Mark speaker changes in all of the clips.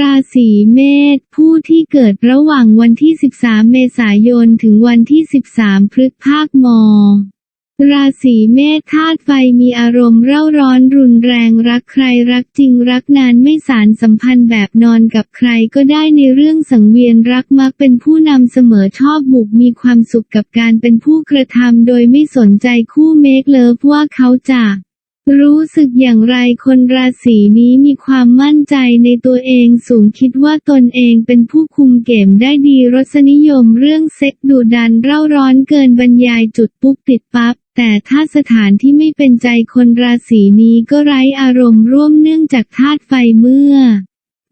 Speaker 1: ราศีเมษผู้ที่เกิดระหว่างวันที่ 13 เมษายน ถึงวันที่ 13 พฤษภาคม ราศีเมษธาตุไฟมีอารมณ์เร่าร้อนรุนแรงรักใครรักจริงรักนานไม่สารสัมพันธ์แบบนอนกับใครก็ได้ในเรื่องสังเวียนรักมักเป็นผู้นำเสมอชอบบุกมีความสุขกับการเป็นผู้กระทำโดยไม่สนใจคู่เมคเลิฟว่าเขาจะ รู้สึกอย่างไรคนราศีนี้มีความมั่นใจในตัวเองสูงคิดว่าตนเองเป็นผู้คุมเกมได้ดีรสนิยมเรื่องเซ็กดูดันเร่าร้อนเกินบรรยายจุดปุ๊บติดปั๊บแต่ถ้าสถานที่ไม่เป็นใจคนราศีนี้ก็ไร้อารมณ์ร่วมเนื่องจากธาตุไฟเมื่อ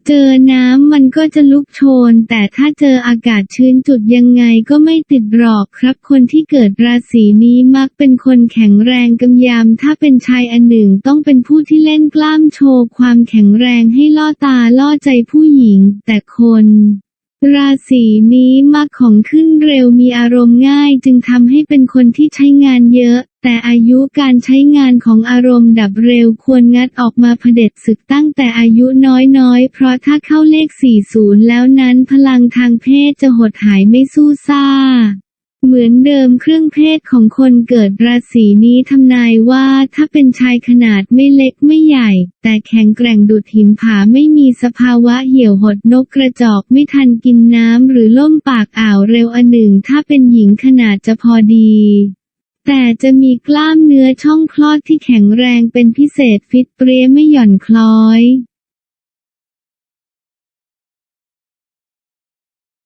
Speaker 1: เจอน้ำมันก็จะลุกโชน แต่ถ้าเจออากาศชื้นจุดยังไงก็ไม่ติดหรอกครับ คนที่เกิดราศีนี้มักเป็นคนแข็งแรงกำยำถ้าเป็นชายอันหนึ่งต้องเป็นผู้ที่เล่นกล้ามโชว์ความแข็งแรงให้ล่อตาล่อใจผู้หญิง แต่คนราศีนี้มักของขึ้นเร็วมีอารมณ์ง่ายจึงทำให้เป็นคนที่ใช้งานเยอะ แต่อายุการใช้งานของอารมณ์ดับเร็วควรงัดออกมาเผด็จศึกตั้งแต่อายุน้อยๆ เพราะถ้าเข้าเลข 40 แล้วนั้นพลังทางเพศจะหดหายไม่สู้ซ่า เหมือนเดิมเครื่องเพศของคนเกิดราศีนี้ทำนายว่าถ้าเป็นชายขนาดไม่เล็กไม่ใหญ่ แต่แข็งแกร่งดุดหินผาไม่มีสภาวะเหี่ยวหดนกกระจอกไม่ทันกินน้ำหรือล่มปากอ่าวเร็วอันหนึ่งถ้าเป็นหญิงขนาดจะพอดี แต่จะมีกล้ามเนื้อช่องคลอดที่แข็งแรงเป็นพิเศษฟิตเปรี้ยไม่หย่อนคล้อย